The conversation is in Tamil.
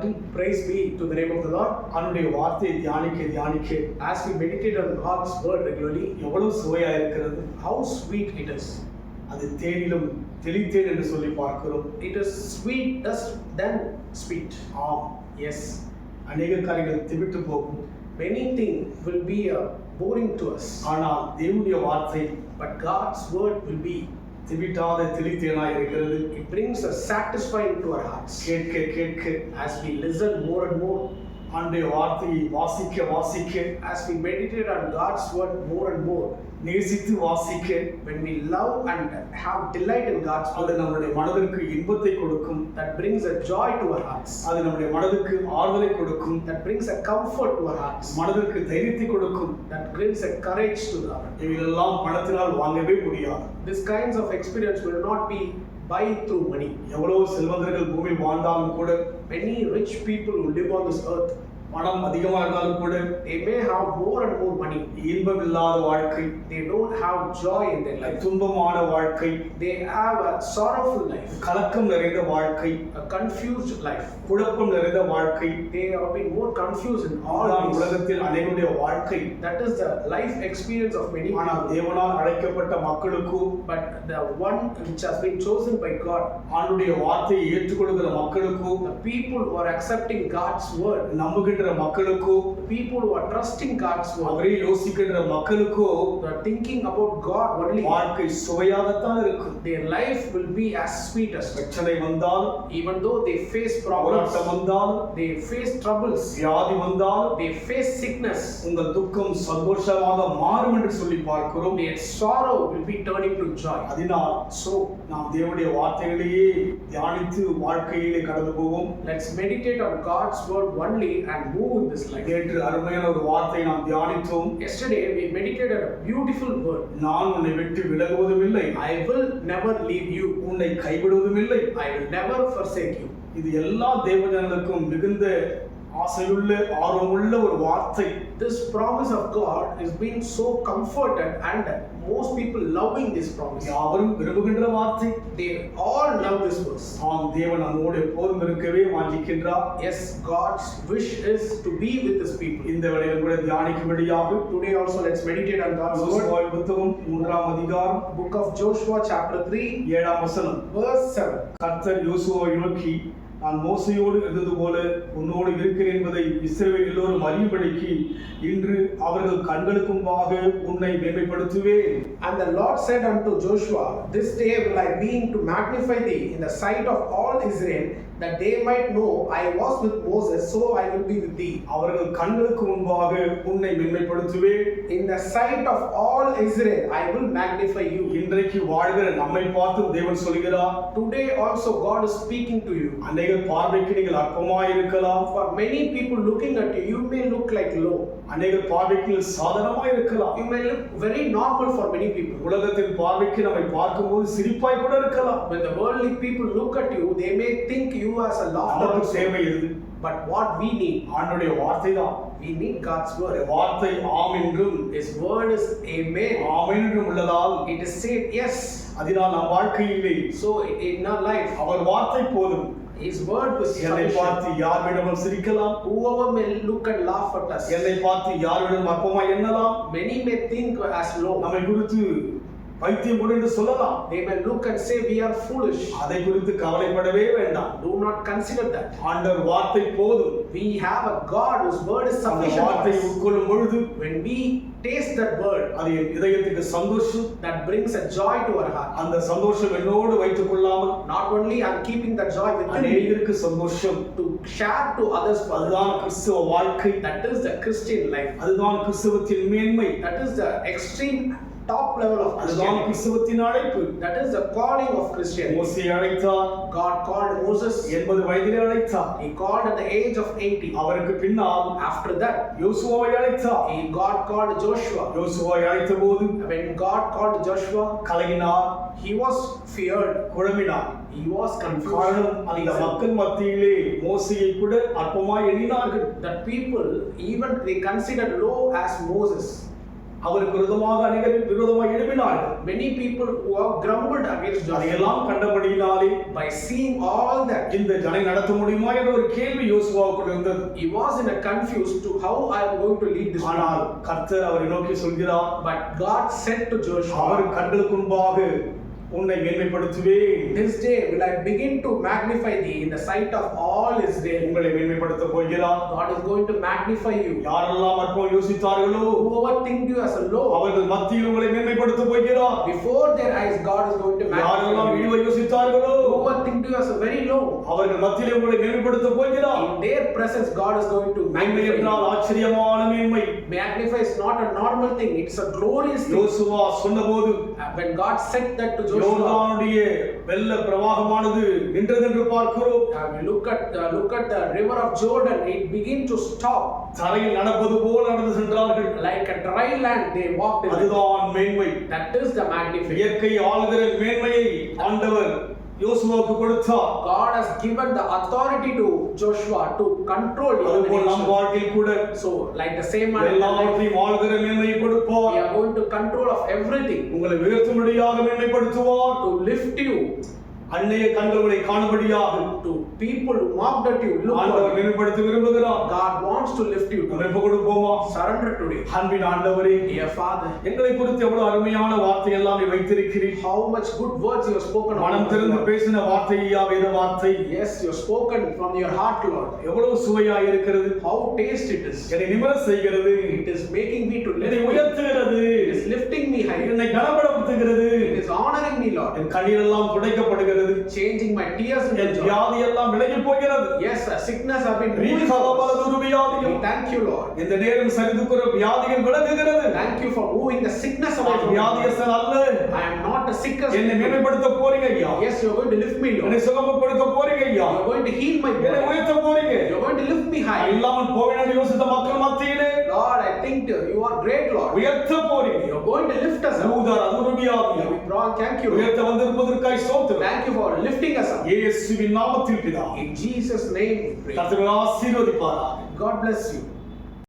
எல்லாருக்கும் praise be to the name of the lord அவனுடைய வார்த்தையை தியானிக்க தியானிக்க as we meditate on God's word regularly எவ்வளவு சுவையாக இருக்கிறது ஹவு ஸ்வீட் இட் இஸ் அது தேனிலும் தெளித்தேன் என்று சொல்லி பார்க்கிறோம் it is sweet dust then sweet ஆம் எஸ் அநேக காரியங்கள் திவிட்டு போகும் many thing will be a boring to us ஆனால் தேவனுடைய வார்த்தை but God's word will be திவிட்டாத தெளித்தேனாய் இருக்கிறது It brings a satisfying to our hearts. கேட்க கேட்க As we listen more and more, ஆண்டுடைய வார்த்தையை வாசிக்க வாசிக்க as we meditate on God's word more and more, நேசித்து வாசிக்க when we love and have delight in God's அது word, நம்முடைய மனதிற்கு இன்பத்தை கொடுக்கும் that brings a joy to our hearts, அது நம்முடைய மனதுக்கு ஆறுதலை கொடுக்கும் that brings a comfort to our hearts, மனதிற்கு தைரியத்தை கொடுக்கும் that brings a courage to the heart. இவைகளெல்லாம் பணத்தினால் வாங்கவே முடியாது This kinds of experience will not be by through money எவ்வளோ செல்வந்தர்கள் பூமியில் வாழ்ந்தாலும் கூட many rich people live on this earth பணம் அதிகமாக இருந்தாலும் கூட they may have more and more money. இன்பம் இல்லாத வாழ்க்கை They don't have joy in their life. துன்பமான வாழ்க்கை They have a sorrowful life, கலக்கம் நிறைந்த வாழ்க்கை a confused life. குழப்பம் நிறைந்த வாழ்க்கை They have been more confused in all ஆனாம் these. உலகத்தில் அனைவருடைய வாழ்க்கை That is the life experience of many ஆனால் people. தேவனால் அழைக்கப்பட்ட மக்களுக்கும் But the one which has been chosen by God, ஆண்டுடைய வார்த்தையை ஏற்றுக்கொள்கிற மக்களுக்கும் the people who are accepting God's நம்புகின்ற மக்களுக்கும் are trusting God's word, அவரே யோசிக்கின்ற மக்களுக்கும் are thinking about God only, வாழ்க்கை சுவையாகத்தான் இருக்கும் their life will be as sweet as பிரச்சனை வந்தால் even though they face problems, போராட்டம் வந்தால் they face troubles, வியாதி வந்தால் they face sickness, உங்கள் துக்கம் சந்தோஷமாக மாறும் என்று சொல்லி பார்க்கிறோம் their sorrow will be turning to joy. அதனால் So நாம் தேவனுடைய வார்த்தைகளையே தியானித்து வாழ்க்கையிலே கடந்து போவோம் let's meditate on God's word only and move in this life. நேற்று அருமையான ஒரு வார்த்தை நாம் தியானித்தோம் Yesterday we meditated a beautiful word. நான் உன்னை விட்டு விலகுவதும் இல்லை I will never leave you. உன்னை கைவிடுவதும் இல்லை I will never forsake you. இது எல்லா தேவஜனங்களுக்கும் மிகுந்த ஆசையுள்ள ஆர்வமுள்ள ஒரு வார்த்தை This promise of God is being so comforted and most people loving this promise. யாவரும் விரும்புகின்ற வார்த்தை They all love this verse. ஆம் தேவன் நம்மோடு எப்போதும் இருக்கவே வாஞ்சிக்கின்றார் Yes, God's wish is to be with his people. இந்த வேளையில் கூட தியானிக்கும்படியாக Today also let's meditate on God's word. யோசுவாவின் புத்தகம் மூன்றாம் அதிகாரம் Book of Joshua chapter 3 ஏழாம் வசனம் verse 7. கர்த்தர் யோசுவாவை நோக்கி நான் மோசையோடு இருந்தது போல உன்னோடு இருக்கிறேன் என்பதை இஸ்ரவேல் எல்லோரும் அறியும்படிக்கு இன்று அவர்கள் கண்களுக்கு முன்பாக உன்னை மேன்மைப்படுத்துவேன் And the Lord said unto Joshua, This day will I mean to magnify thee in the sight of all Israel, that they might know I was with Moses, so I will be with thee. அவர்கள் கண்களுக்கு முன்பாக உன்னை மேன்மைப்படுத்துவேன் In the sight of all Israel, I will magnify you. இன்றைக்கு வாழ்கிற நம்மை பார்த்து தேவன் சொல்கிறார் Today also God is speaking to you. அநேக பார்வைக்கு நீங்கள் அற்பமாய் இருக்கலாம் For many people looking at you, you may look like low. அநேக பார்வைக்கு நீங்கள் சாதனமாய் இருக்கலாம் You may look very normal for many people. உலகத்தின் பார்வைக்கு நம்மை பார்க்கும்போது சிரிப்பாய் கூட இருக்கலாம் When the worldly people look at you, they may think you as a laughter. நமக்கு. தேவை எது But what we need, ஆண்டுடைய வார்த்தை தான் we need God's word. வார்த்தை ஆம் என்றும் His word is amen. ஆமென் என்றும் உள்ளதால் It is said yes. அதனால் நம் வாழ்க்கையிலே in our life, அவர் வார்த்தை போதும் His word was என்னை. பார்த்து யார் வேண்டுமானாலும் சிரிக்கலாம் Whoever may look and laugh at us, என்னை பார்த்து யார் வேணும் அற்பமாய் எண்ணலாம் many may think as low. நம்மை குறித்து பைத்தியம் கூட என்று சொல்லலாம் They may look and say we are foolish. அதை குறித்து கவலைப்படவே வேண்டாம் Do not consider that. ஆண்டவர் வார்த்தை போதும் We have a God whose word is அந்த sufficient. for வார்த்தையை us. உட்கொள்ளும் பொழுது When we taste that word, அது என் இதயத்துக்கு சந்தோஷம் that brings a joy to our heart. அந்த சந்தோஷம் என்னோடு வைத்துக் கொள்ளாமல் Not only I'm keeping that joy within me அநேகருக்கு சந்தோஷம் to share to others for அதுதான் கிறிஸ்துவ வாழ்க்கை That is the Christian life. அதுதான் கிறிஸ்துவத்தின் மேன்மை That is the extreme top level of அதுதான் Christianity. கிறிஸ்துவத்தின் அழைப்பு That is the calling of Christianity. மோசையை அழைத்தார் God called Moses. எண்பது வயதிலே அழைத்தார் He called at the age of 80. அவருக்கு பின்னால் After that, யோசுவாவை அழைத்தார் he, God called Joshua. யோசுவாவை அழைத்த போது When God called Joshua, கலங்கினார் he was feared. குழம்பினார் He was confused. காரணம் அந்த Reason மக்கள் மத்தியிலே மோசையை கூட அற்பமாய் எண்ணினார்கள் That people, even they considered low as Moses. அவருக்கு விரோதமாக அநேகர் விரோதமாக எழுப்பினார்கள் Many people who have grumbled against Joshua அதையெல்லாம் கண்டபடியினாலே by seeing all that. இந்த ஜனை நடத்த முடியுமா என்ற ஒரு கேள்வி யோசுவாவுக்குள் இருந்தது He was in a confused to how I am going to lead this ஆனால். கர்த்தர் அவரை நோக்கி சொல்கிறார் But God said to Joshua, அவர் கண்களுக்கு முன்பாக உன்னை மேன்மைப்படுத்துவேன் This day will I begin to magnify thee in the sight of all Israel. உங்களை மேன்மைப்படுத்த போகிறார் God is going to magnify you. யாரெல்லாம் அற்பம் யோசித்தார்களோ Whoever think you as a low, அவர்கள் மத்தியில் உங்களை மேன்மைப்படுத்த போகிறார் before their eyes, God is going to யாரெல்லாம் magnify you. இழிவை யோசித்தார்களோ Whoever think you as a very low, அவர்கள் மத்தியிலே உங்களை மேன்மைப்படுத்த போகிறார் in their presence, God is going to மேன்மை magnify என்றால் you. ஆச்சரியமான மேன்மை Magnify is not a normal thing, it's a glorious thing. யோசுவா சொன்னபோது Uh, When God said that to Joshua, யோர்தானுடைய வெள்ள பிரவாகமானது நின்றதென்று பார்க்கிறோம் uh, we look at uh, look at the river of Jordan, it began to stop தரையில் நடப்பது போல் நடந்து சென்றார்கள் like a dry land. They walked in. it. அதுதான் மேன்மை That is the magnification. இயற்கை ஆளுகிற மேன்மையை ஆண்டவர் யோசுவாவுக்கு கொடுத்தார் God has given the authority to Joshua to control அதுபோல் நம். வாழ்க்கையில் கூட So, like the same manner, எல்லாவற்றையும் ஆளுகிற மேன்மையை we கொடுப்பார் are going to control of everything உங்களை உயர்த்தும்படியாக மேன்மைப்படுத்துவார் to lift you அன்னைய கண்களை காணும்படியாக to people who mocked at you. Look ஆண்டவர். மேன்மைப்படுத்த விரும்புகிறார் God wants to lift you. நம்ம கொடுப்போமா Surrender today. அன்பின் ஆண்டவரே Dear Father, எங்களை குறித்து எவ்வளவு அருமையான வார்த்தை எல்லாம் நீ வைத்திருக்கிறீர் how much good words you have spoken of மனம் திறந்து. பேசின வார்த்தை ஐயா வேத வார்த்தை Yes, you have spoken from your heart, Lord. எவ்வளவு சுவையாய் இருக்கிறது How taste it is. என்னை நிமிர செய்கிறது It is making me to என்னை. உயர்த்துகிறது It is lifting me high. என்னை கனப்படுத்துகிறது Is honoring me, Lord. என் கண்ணீரெல்லாம் துடைக்கப்படுகிறது Changing my tears into என். வியாதி எல்லாம் விலகி போகிறது Yes, uh, sickness have been moving. ரீகாலபல We துர்வியாதியும் thank you, Lord. இந்த நேரம் சரிந்துக்குற வியாதிகள் விலகுகிறது Thank you for moving the sickness away நான் from me. வியாதியஸ்தன் அல்ல I am not a sickest. என்னை மேன்மைப்படுத்த போறீங்க ஐயா Yes, you are going to lift me, என்னை Lord. சுகமப்படுத்த போறீங்க ஐயா You are going to heal my என்னை. உயர்த்த போறீங்க are going to lift me நான் high. இல்லாமல் போவேன் யோசித்த மக்கள் மத்தியிலே Lord, I think you are great, Lord. உயர்த்த போறீங்க are going to lift us up. ஊதார் அதுருவியாதியும் We brought, thank you. Lord. உயர்த்த வந்திருப்பதற்காய் சோத்திரம் Thank you for lifting us up. இயேசுவின் நாமத்தில் பிதா In Jesus' name we pray. கர்த்தர் ஆசீர்வதிப்பாரா God bless you.